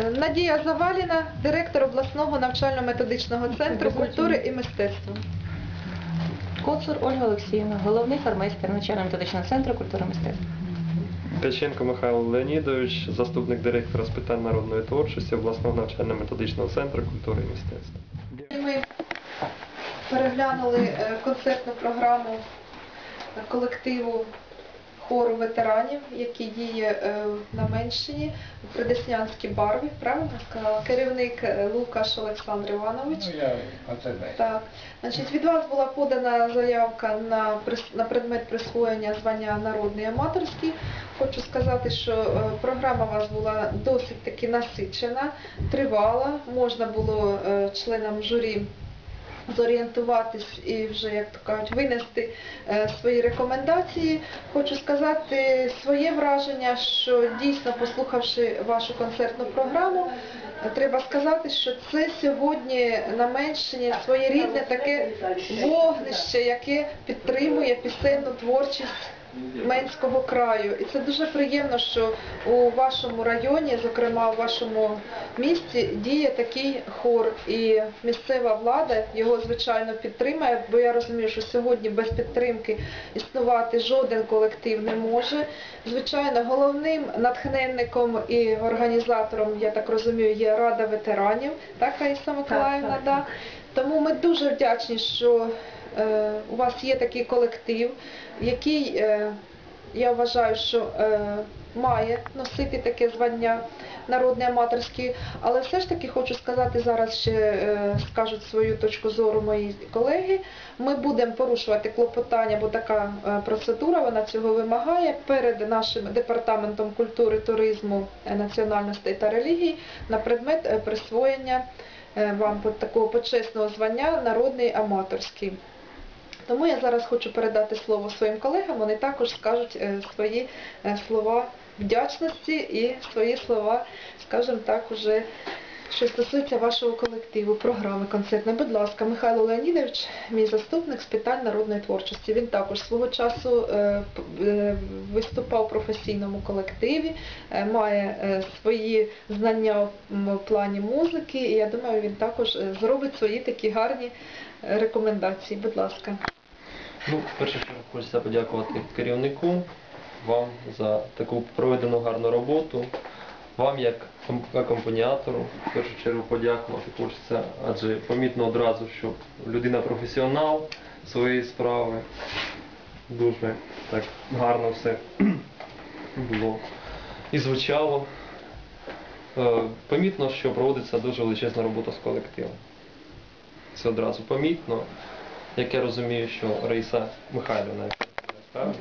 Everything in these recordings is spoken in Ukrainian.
Е, Надія Заваліна, директор обласного навчально-методичного центру культури і мистецтва. Коцур Ольга Олексіївна, головний фармейстер навчально-методичного центру культури і мистецтва. Ткаченко Михайло Леонідович, заступник директора з питань народної творчості обласного навчально-методичного центру культури і мистецтва. Ми переглянули е, концертну програму колективу хору ветеранів, який діє е, на Менщині у Придеснянській барві, правильно? Керівник е, Лукаш Олександр Іванович. Ну, я. Так, значить, від вас була подана заявка на, на предмет присвоєння звання народний аматорський. Хочу сказати, що е, програма у вас була досить таки насичена, тривала. Можна було членам журі зорієнтуватись і вже, як то кажуть, винести е, свої рекомендації. Хочу сказати своє враження, що дійсно, послухавши вашу концертну програму, треба сказати, що це сьогодні на Менщині своєрідне таке вогнище, яке підтримує пісенну творчість Менського краю. І це дуже приємно, що у вашому районі, зокрема у вашому місті, діє такий хор. І місцева влада його, звичайно, підтримує, бо я розумію, що сьогодні без підтримки існувати жоден колектив не може. Звичайно, головним натхненником і організатором, я так розумію, є Рада ветеранів, так, Раїса Миколаївна? так, да? Тому ми дуже вдячні, що у вас є такий колектив, який, е, я вважаю, що е, має носити таке звання народний аматорський, але все ж таки хочу сказати зараз ще е, скажуть свою точку зору мої колеги. Ми будемо порушувати клопотання, бо така е, процедура вона цього вимагає перед нашим департаментом культури, туризму, е, національностей та релігій на предмет е, присвоєння е, вам такого почесного звання народний аматорський. Тому я зараз хочу передати слово своїм колегам, вони також скажуть е, свої е, слова вдячності і свої слова, скажімо так, уже що стосується вашого колективу, програми концертної. Будь ласка, Михайло Леонідович, мій заступник з питань народної творчості. Він також свого часу е, виступав в професійному колективі, має свої знання в плані музики, і я думаю, він також зробить свої такі гарні рекомендації. Будь ласка. Ну, першу чергу хочеться подякувати керівнику, вам за таку проведену гарну роботу, вам як акомпаніатору, в першу чергу подякувати хочеться, адже помітно одразу, що людина професіонал своєї справи. Дуже так гарно все було і звучало. Е, Помітно, що проводиться дуже величезна робота з колективом. Це одразу помітно. Як я розумію, що Раїса Михайлівна, правильно?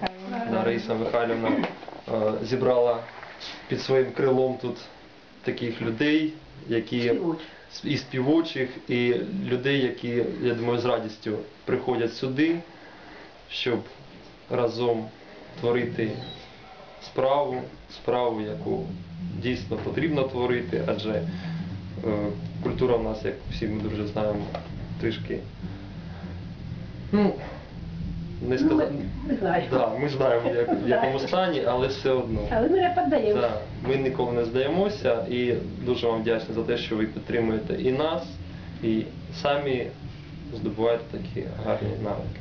Да, Раїса Михайлівна е, зібрала під своїм крилом тут таких людей, які і співочих, і людей, які, я думаю, з радістю приходять сюди, щоб разом творити справу, справу, яку дійсно потрібно творити, адже е, культура в нас, як всі ми дуже знаємо, трішки. Ну, не сказати. Ми знаємо. Да, ми знаємо, як, в якому стані, але все одно. Але ми не піддаємося. Да, ми ніколи не здаємося і дуже вам вдячні за те, що ви підтримуєте і нас, і самі здобуваєте такі гарні навики.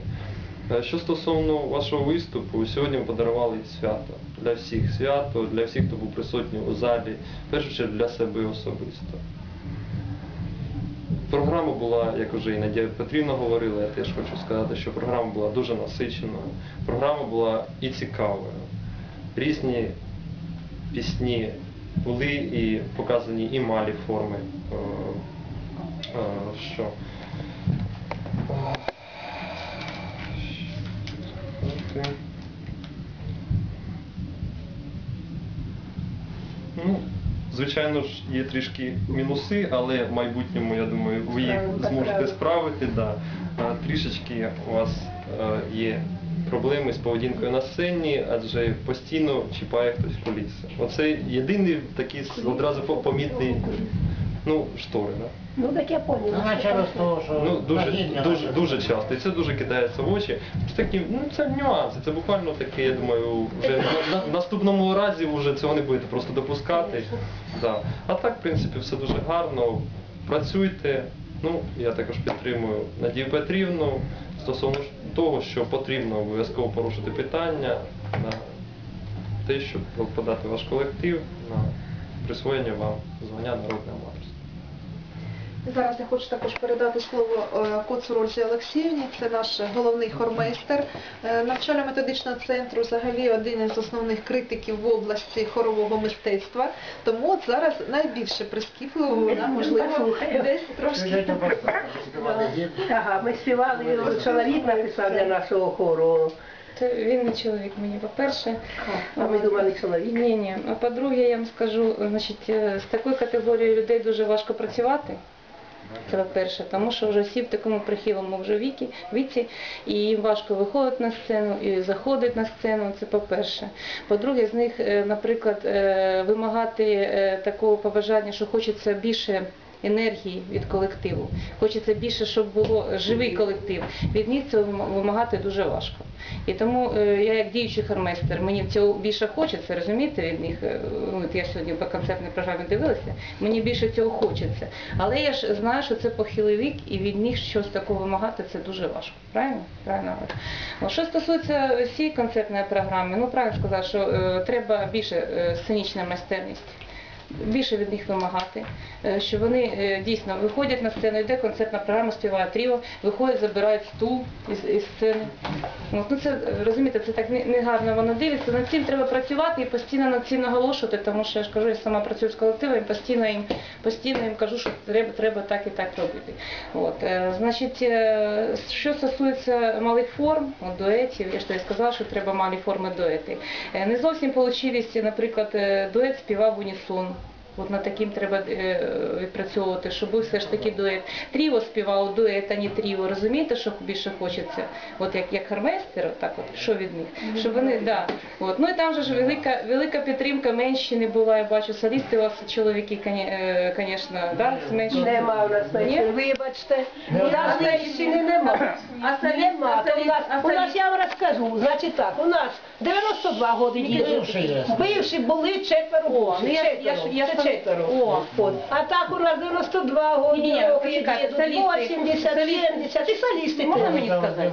Е, Що стосовно вашого виступу, сьогодні ви подарували свято. Для всіх свято, для всіх, хто був присутній у залі, в першу чергу для себе особисто. Програма була, як вже і Надія Петрівна говорила, я теж хочу сказати, що програма була дуже насиченою. Програма була і цікавою. Різні пісні були і показані і малі форми. Е, е, Що? Е, що сказати? Ну, звичайно ж, є трішки мінуси, але в майбутньому, я думаю, ви їх зможете справити. Да. Трішечки у вас е, є проблеми з поведінкою на сцені, адже постійно чіпає хтось куліси. Оце єдиний такий одразу помітний Ну, штори, да? Ну так я поняла. Ну, через те, що Ну, дуже, дуже, дуже часто. І це дуже кидається в очі. Це такі, ну це нюанси. Це буквально таке, я думаю, вже на, на наступному разі вже цього не будете просто допускати. Да. А так, в принципі, все дуже гарно. Працюйте. Ну, я також підтримую Надію Петрівну стосовно ж того, що потрібно обов'язково порушити питання на те, щоб подати ваш колектив на присвоєння вам звання народного. Зараз я хочу також передати слово е, Коцу Олексіївні, це наш головний хормейстер е, навчально-методичного центру, взагалі один із основних критиків в області хорового мистецтва. Тому от зараз найбільше прискіпливо вона, можливо, десь трошки. Ага, ми співали, чоловік написав для нашого хору. Це він не чоловік мені, по-перше. А ми думали чоловік. Ні, ні. А по-друге, я вам скажу, значить, е, з такою категорією людей дуже важко працювати. Це по-перше, тому що вже всі в такому прихилому вже віці, віці, і їм важко виходити на сцену і заходить на сцену. Це по-перше. По-друге, з них, е, наприклад, е, вимагати е, такого побажання, що хочеться більше. Енергії від колективу, хочеться більше, щоб було живий колектив. Від них цього вимагати дуже важко. І тому е, я як діючий хормейстер, мені цього більше хочеться, розумієте, від них. е, ну, От я сьогодні по концертній програмі дивилася, мені більше цього хочеться. Але я ж знаю, що це похилий вік, і від них щось такого вимагати це дуже важко. Правильно? Правильно. Що стосується всієї концертної програми, ну правильно сказати, що е, треба більше сценічна майстерність. Більше від них вимагати, е, що вони е, дійсно виходять на сцену, йде концертна програма, співає тріо, виходять, забирають стул із, із сцени. Ну це розумієте, це так негарно воно дивиться. Над цим треба працювати і постійно над цим наголошувати, тому що я ж кажу, я сама працюю з колективом, і постійно їм постійно їм кажу, що треба, треба так і так робити. От, е, значить, що стосується малих форм, от, дуетів, я ж тобі сказала, що треба малі форми дуети. Не зовсім вийшло, наприклад, дует співав унісон. От над таким треба е, відпрацьовувати, щоб був все ж таки дует. Тріо співало дует, а не тріо. Розумієте, що більше хочеться? От як, як хармейстер, так от, що від них? Щоб вони, да. От. Ну і там же ж велика, велика підтримка Менщини була, я бачу, солісти у вас чоловіки, звісно, да, з Менщини. Нема у нас Ні? меншини. Вибачте, у нас меншини нема. А Нема. у нас я вам розкажу. Значить так, у нас 92 роки є. Бивші були четверо. О, ну я- я ж- я ж Це четверо. О. От. А так у нас 92 роки, Ні-ні, роки почекайте, діду, солісти. 80, 70 і солісти. Можна теж. мені сказати?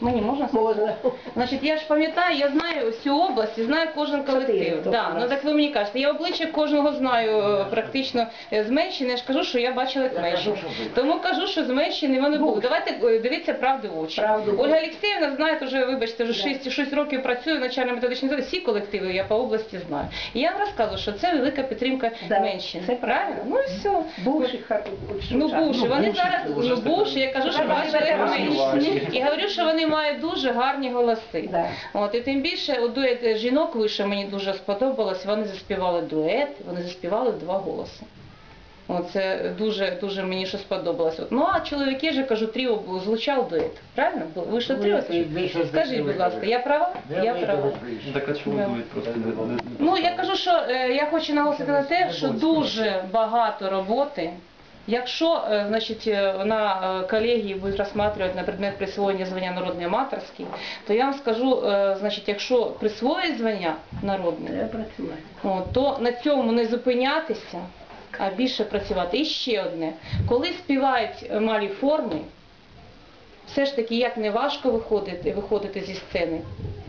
Мені можна сказати? Можна. Значить, я ж пам'ятаю, я знаю всю область і знаю кожен колектив. Чотири, Да, тобто ну так ви мені кажете, я обличчя кожного знаю е, практично е, з Менщини, я ж кажу, що я бачила Менщину. Тому кажу, що з Менщини вони були. Давайте е, дивіться правди в очі. Правду в Ольга. Олексіївна, знаєте, вже, вибачте, вже 6, 6 років працюю в начально-методичній закладі, всі колективи я по області знаю. І я вам розказую, що це велика підтримка Да, Менщини. це правильно? Ну і все. Бувших хар- Ну, бувші, вони бувші, зараз, ну, ж бувші, я кажу, що бачили ветеранів. І говорю, що вони мають дуже гарні голоси. Да. От, і тим більше от дует жінок вище мені дуже сподобалось, вони заспівали дует, вони заспівали два голоси. От, це дуже, дуже мені що сподобалось. От, ну а чоловіки же, кажу, тріо було, звучав дует. Правильно? Було? Ви що Ну, тріо? Скажіть, будь ласка, я права? Я права. Так а чому дують просто Ну, я кажу, що е, я хочу наголосити на те, що дуже багато роботи. Якщо е, значить, е, на колегії будуть розглядати на предмет присвоєння звання народний аматорський, то я вам скажу, значить, якщо присвоїть звання народне, то на цьому не зупинятися, а більше працювати. І ще одне, коли співають малі форми, все ж таки, як не важко виходити, виходити зі сцени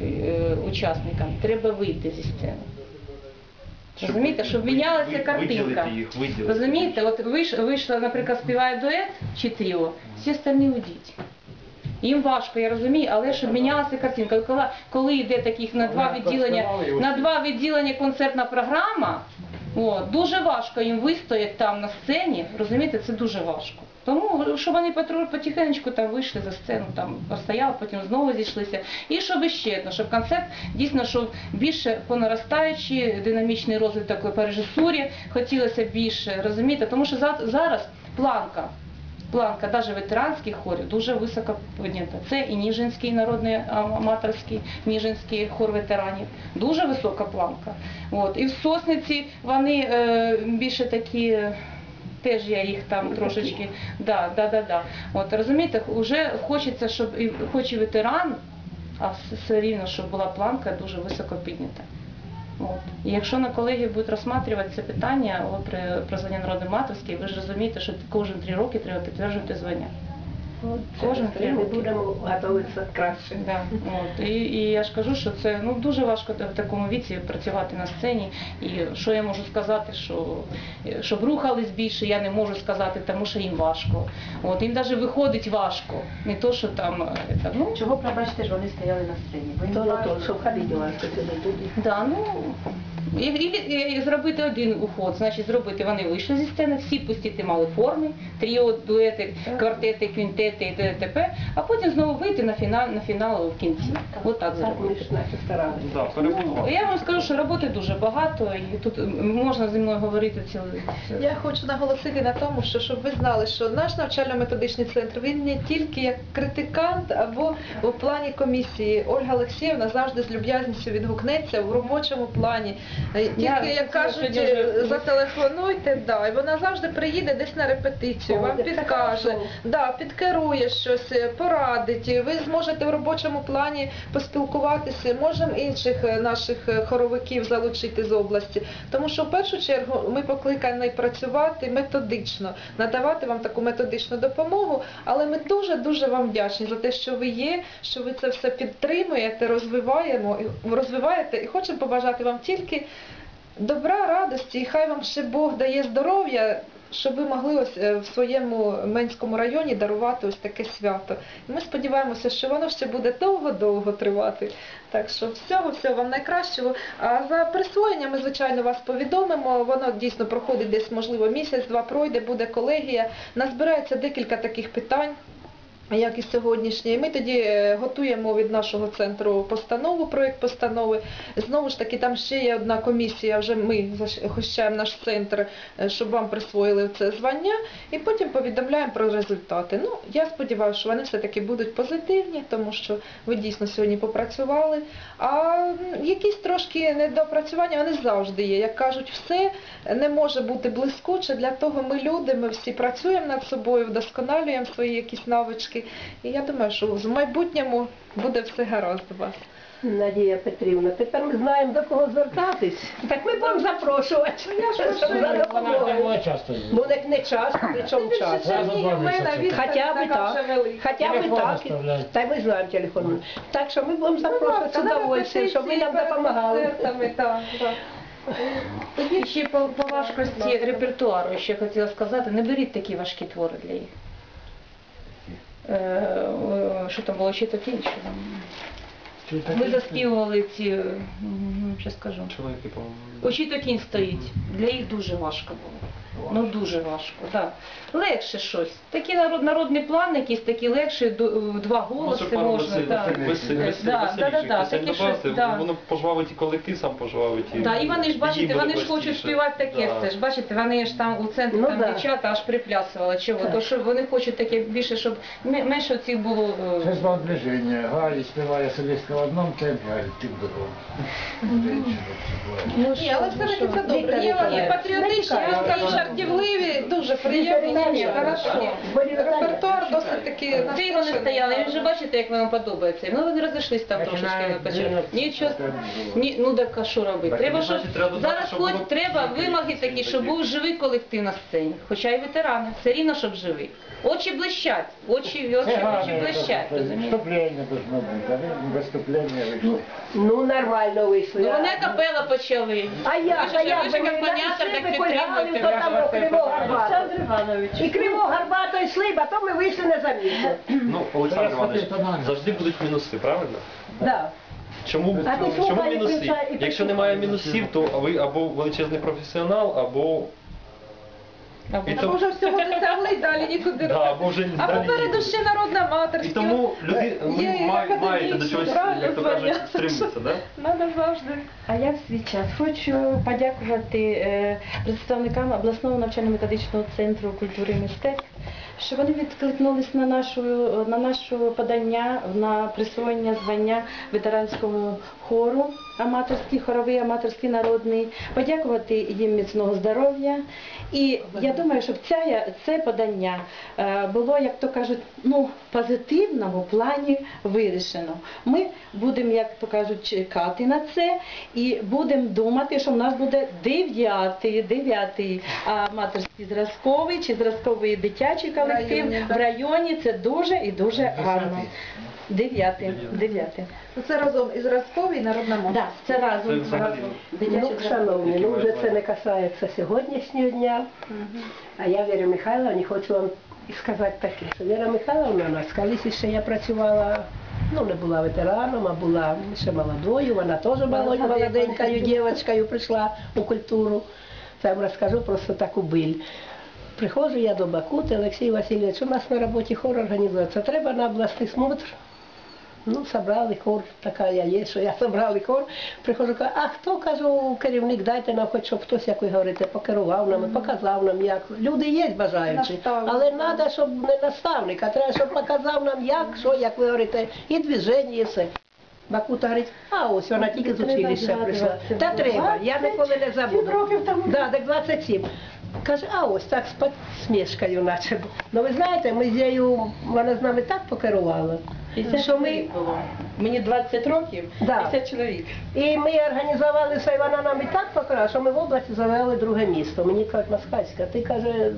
е, учасникам, треба вийти зі сцени. Розумієте, щоб мінялася картинка. Розумієте, от вийш- вийшла, наприклад, співає дует чи тріо, всі остальні уйдіть. Їм важко, я розумію, але щоб мінялася картинка. Коли, коли йде таких на два відділення, на два відділення концертна програма, о, дуже важко їм вистояти там на сцені, розумієте, це дуже важко. Тому, щоб вони потихенечку там вийшли за сцену, там постояли, потім знову зійшлися. І щоб ще одно, щоб концерт дійсно щоб більше по наростаючій, динамічний розвиток по режисурі, хотілося більше, розумієте, тому що за- зараз планка. Планка навіть ветеранських хорів дуже високо піднята. Це і Ніжинський народний аматорський, Ніжинський хор ветеранів. Дуже висока планка. От. І в Сосниці вони е, більше такі, теж я їх там трошечки. Да, да, да, да. От розумієте, вже хочеться, щоб хоч і ветеран, а все рівно, щоб була планка дуже високо піднята. І якщо на колегії будуть розглядати це питання о, при, при званні народний матерський, ви ж розумієте, що кожен три роки треба підтверджувати звання. Кожен три Ми роки. будемо готуватися краще. Да, от. І, і я ж кажу, що це ну, дуже важко в такому віці працювати на сцені. І що я можу сказати, що щоб рухались більше, я не можу сказати, тому що їм важко. От, їм навіть виходить важко. Не то, що там, е, ну, Чого пробачте ж вони стояли на сцені? Бо їм То важко. то, щоб ходити важко сюди туди. Да, ну, і, і, і зробити один уход, значить зробити, вони вийшли зі сцени, всі пустити мали форми, тріо, дуети, квартети, квінтети і т.д. а потім знову вийти на фінал, на фінал в кінці. От так Так зробити. Да, перебудувати. Я вам скажу, що роботи дуже багато, і тут можна зі мною говорити цілий. Я хочу наголосити на тому, що щоб ви знали, що наш навчально-методичний центр він не тільки як критикант або у плані комісії. Ольга Олексіївна завжди з люб'язністю відгукнеться в робочому плані. Е, Тільки, Я як кажуть, сьогодні вже- е, зателефонуйте, да, і вона завжди приїде десь на репетицію, вам О, це підкаже, хорошо. да, підкерує щось, е, порадить. і Ви зможете в робочому плані поспілкуватися. Можемо інших е, наших е, хоровиків залучити з області. Тому що в першу чергу ми покликані працювати методично, надавати вам таку методичну допомогу. Але ми дуже дуже вам вдячні за те, що ви є, що ви це все підтримуєте, розвиваємо і розвиваєте. І хочемо побажати вам тільки добра, радості, і хай вам ще Бог дає здоров'я. Щоб ви могли ось е, в своєму Менському районі дарувати ось таке свято. Ми сподіваємося, що воно ще буде довго-довго тривати. Так що всього, всього вам найкращого. А за присвоєння ми, звичайно, вас повідомимо. Воно дійсно проходить десь, можливо, місяць-два пройде, буде колегія. Назбирається декілька таких питань. Як і сьогоднішнє. І ми тоді е, готуємо від нашого центру постанову, проєкт постанови. Знову ж таки, там ще є одна комісія, вже ми захищаємо наш центр, е, щоб вам присвоїли це звання, і потім повідомляємо про результати. Ну, я сподіваюся, що вони все-таки будуть позитивні, тому що ви дійсно сьогодні попрацювали. А якісь трошки недопрацювання вони завжди є. Як кажуть, все не може бути блискуче. Для того ми люди, ми всі працюємо над собою, вдосконалюємо свої якісь навички. І я думаю, що в майбутньому буде все гаразд у вас. Надія Петрівна, тепер ми знаємо до кого звертатись. Так ми будемо запрошувати. Щоб за Вона допомогою. була часто. Ну не, не час, при чому час. Раз у два місяці. Хоча б так. Хоча б так. Та й ми знаємо телефон. Так що ми будемо запрошувати з удовольствием, щоб ви нам допомагали. І ще по, по важкості репертуару ще хотіла сказати, не беріть такі важкі твори для їх. Е, е, що там було ще таке? інше. Ми заспівували ці, м, що скажу. Чоловіки, по-моєму. Очі кінь стоїть. Для їх дуже важко було. Ну дуже важко, так. Легше щось. Такий народ, народний план, якийсь такий легший, ду- два голоси пару можна. так. весел- весел- Да, да, да, да, таке щось, да. Воно пожвавить і колектив сам пожвавить. Да, і вони ж бачите, вони ж хочуть співати таке Да. все ж. Бачите, вони ж там у центрі Ну там да. дівчата аж приплясували. Чого? Так. То що вони хочуть таке більше, щоб менше цих було. е, Це зближення. Галя співає солістка в одному темпі, Галя ти в другому. Ну, Ні, але все-таки ну, це добре. Є і патріотичні, Ніколаєвич. і жартівливі, дуже приємні. Хорошо. Репертуар досить таки Ти його не стояли, він же бачите, як вам подобається. Ну вони розійшлись там трошечки на початку. Нічого. Ні, ну так а що робити? Треба, ну, щоб зараз хоч треба вимоги такі, щоб був живий колектив на сцені. Хоча й ветерани, все рівно, щоб живий. Очі блищать, очі, очі, очі блищать, розумієте? виступлення должно бути, а не виступлення вийшло. Ну нормально вийшло. Ну вони капела почали. А я, Ви ж- а я, ви ж як акомпаніатор, так підтримуєте. Хто там був криво гарбато. Іванович. І криво Гарбата і слиб, а то ми вийшли незамітно. Ну, Олександр Іванович, завжди будуть мінуси, правильно? Да. Чому, А ти чому слухай, мінуси? включай і Якщо немає мінусів, то ви або величезний професіонал, Або- І А то- може всього досягли і далі нікуди да, або вже А далі попереду ще народна І матерська. тому люди ви Є має- маєте до чогось, як то кажуть, звання. да? Надо завжди. А я в свій час хочу подякувати е, представникам обласного навчально-методичного центру культури і мистецтв що вони відкликнулись на нашу на наше подання на присвоєння звання ветеранському хору, аматорський хоровий, аматорський народний, подякувати їм міцного здоров'я. І я думаю, щоб ця, це подання е, було, як то кажуть, ну, в позитивному плані вирішено. Ми будемо, як то кажуть, чекати на це і будемо думати, що в нас буде дев'ятий, дев'ятий аматорський зразковий чи зразковий дитячий колектив районі, в районі. Це дуже і дуже гарно. Дев'ятий, дев'ятий. Ну, Це разом і зразковий, і народна мова. Да, це разом. Це взагалі. разом. Ну, Дитячий шановні, ну вже це не касається сьогоднішнього дня. А я Вірі Михайловні хочу вам і сказати таке, що Віра Михайловна у нас колись ще я працювала, ну не була ветераном, а була ще молодою, вона теж молодь- молоденькою дівчинкою прийшла у культуру. Це я вам розкажу просто таку биль. Приходжу я до Бакути, Олексій Васильович, у нас на роботі хор організується, треба на обласний смотр. Ну, собрали хор, така я є, що я собрали хор. Приходжу, кажу, а хто кажу, керівник, дайте нам хоч щоб хтось, як ви говорите, покерував нами, показав нам, як. Люди є бажаючі, але треба, щоб не наставник, а треба, щоб показав нам, як, що, як ви говорите, і движення, і все. Бакута говорить, а ось вона тільки з училища прийшла. Та треба, я ніколи не забуду. років тому. Да, так 27. Каже, а ось так з посмішкою наче. Ну ви знаєте, ми з нею, вона з нами так покерувала, 50 що ми було. Мені 20 років, Да. 50 чоловік. І ми організувалися, і вона нам і так покрала, що ми в області завели друге місто. Мені кажуть, Москальська, ти каже, м,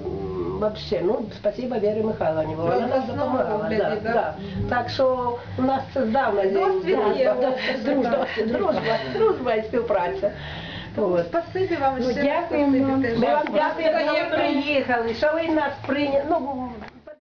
вообще, ну, спасибо Вірі Михайловні, бо вона В нам допомагала. Да, да? Так що у нас це здавна є, дружба, дружба, дружба, дружба і співпраця. От. Спасибі вам Ну, ще раз дякуємо спасибі вам. теж. Ми вам дякуємо, що ви приїхали, що ви нас прийняли. Ну,